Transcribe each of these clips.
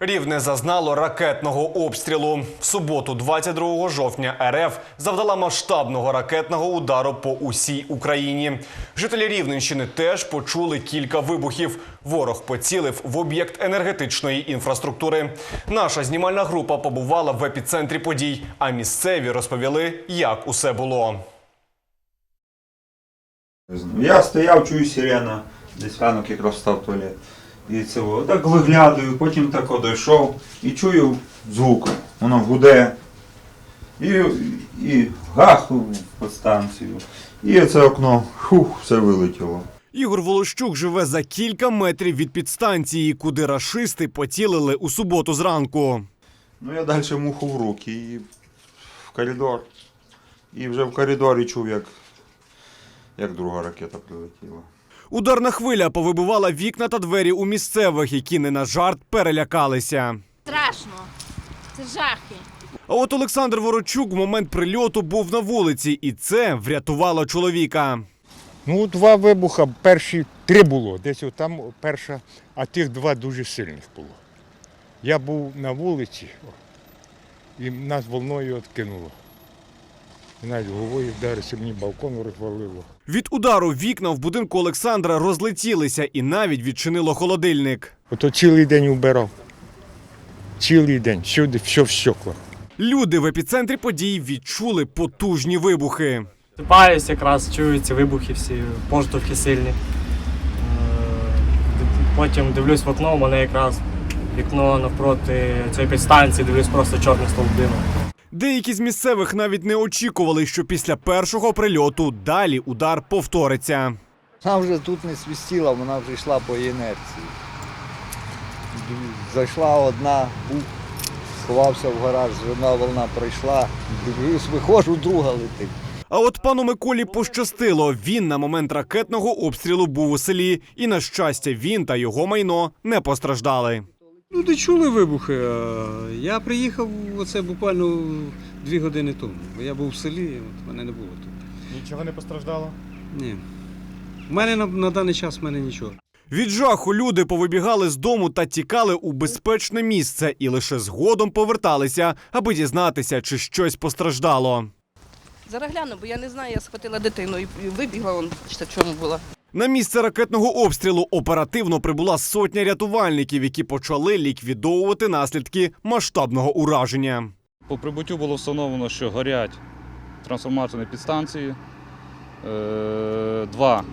Рівне зазнало ракетного обстрілу. В суботу, 22 жовтня, РФ завдала масштабного ракетного удару по усій Україні. Жителі Рівненщини теж почули кілька вибухів. Ворог поцілив в об'єкт енергетичної інфраструктури. Наша знімальна група побувала в епіцентрі подій, а місцеві розповіли, як усе було. Я стояв, чую сирена, десь ранок якраз став туалет. І це о, так виглядаю, потім так о, дійшов і чую звук. Воно гуде. І, і гах в подстанцію. І це окно, хух, все вилетіло. Ігор Волощук живе за кілька метрів від підстанції, куди рашисти поцілили у суботу зранку. Ну я далі муху в руки і в коридор. І вже в коридорі чув, як, як друга ракета прилетіла. Ударна хвиля повибивала вікна та двері у місцевих, які не на жарт перелякалися. Страшно. Це жахи. А от Олександр Ворочук в момент прильоту був на вулиці, і це врятувало чоловіка. Ну, два вибуха, перші три було, десь там перша, а тих два дуже сильних було. Я був на вулиці, і нас волною відкинуло. І навіть головою вдарився, мені балкон розвалило. Від удару вікна в будинку Олександра розлетілися і навіть відчинило холодильник. Ото цілий день убирав. Цілий день, всюди, все в стеклах. Люди в епіцентрі подій відчули потужні вибухи. Сипаюсь якраз, чую ці вибухи всі, поштовхи сильні. Е, Потім дивлюсь в окно, у мене якраз вікно навпроти цієї підстанції, дивлюсь просто чорний стовп диму. Деякі з місцевих навіть не очікували, що після першого прильоту далі удар повториться. Вона вже тут не свістіла, вона вже йшла по інерції. Зайшла одна, бух, сховався в гараж, одна волна пройшла, дивлюсь, виходжу, друга летить. А от пану Миколі пощастило. Він на момент ракетного обстрілу був у селі, і на щастя, він та його майно не постраждали. Люди чули вибухи. Я приїхав оце буквально дві години тому. Бо я був в селі, от мене не було тут. Нічого не постраждало. Ні. У мене на, на даний час в мене нічого. Від жаху люди повибігали з дому та тікали у безпечне місце, і лише згодом поверталися, аби дізнатися, чи щось постраждало. Зараз гляну, бо я не знаю, я схватила дитину і вибігла, он, бачите, в чому була. На місце ракетного обстрілу оперативно прибула сотня рятувальників, які почали ліквідовувати наслідки масштабного ураження. По прибуттю було встановлено, що горять трансформаторні підстанції, е, два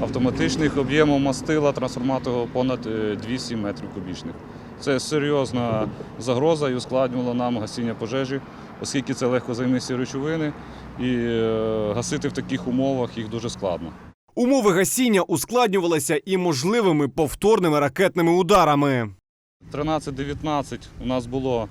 автоматичних об'єму мастила трансформатора понад е, 200 метрів кубічних. Це серйозна загроза і ускладнювало нам гасіння пожежі, оскільки це легкозаймисті речовини, і е, гасити в таких умовах їх дуже складно. Умови гасіння ускладнювалися і можливими повторними ракетними ударами. 13.19 у нас була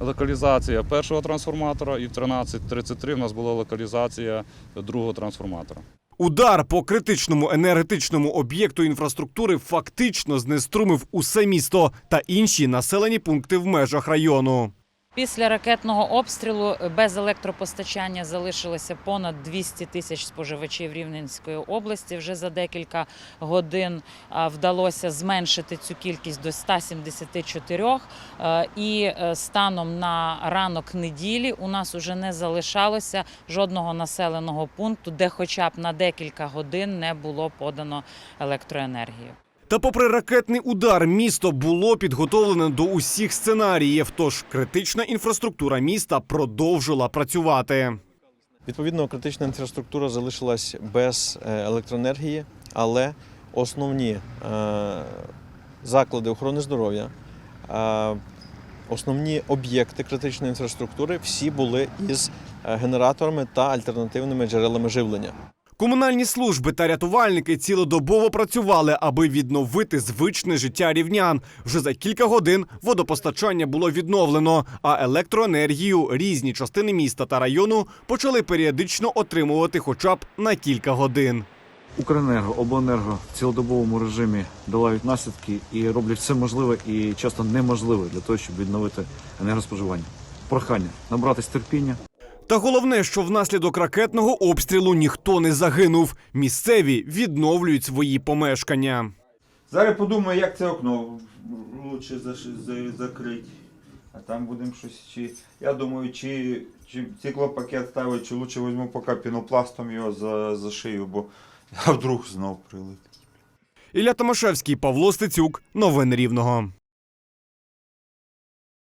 локалізація першого трансформатора, і в 13.33 у нас була локалізація другого трансформатора. Удар по критичному енергетичному об'єкту інфраструктури фактично знеструмив усе місто та інші населені пункти в межах району. Після ракетного обстрілу без електропостачання залишилося понад 200 тисяч споживачів Рівненської області. Вже за декілька годин вдалося зменшити цю кількість до 174. Е, І е, станом на ранок неділі у нас уже не залишалося жодного населеного пункту, де хоча б на декілька годин не було подано електроенергію. Та попри ракетний удар, місто було підготовлене до усіх сценаріїв, тож критична інфраструктура міста продовжила працювати. Відповідно, критична інфраструктура залишилась без е, електроенергії, але основні е, заклади охорони здоров'я, е, основні об'єкти критичної інфраструктури всі були із генераторами та альтернативними джерелами живлення. Комунальні служби та рятувальники цілодобово працювали, аби відновити звичне життя рівнян. Вже за кілька годин водопостачання було відновлено, а електроенергію різні частини міста та району почали періодично отримувати хоча б на кілька годин. Укренерго, обленерго в цілодобовому режимі долають наслідки і роблять все можливе і часто неможливе для того, щоб відновити енергоспоживання. Прохання набратись терпіння, Та головне, що внаслідок ракетного обстрілу ніхто не загинув. Місцеві відновлюють свої помешкання. Зараз подумаю, як це окно лучше закрити. А там будемо щось чи. Я думаю, чи, чи циклопакет ставити, чи лучше візьму поки пінопластом його за, за шию, бо а вдруг знов прилетить. Ілля Томашевський, Павло Стецюк. Новини Рівного.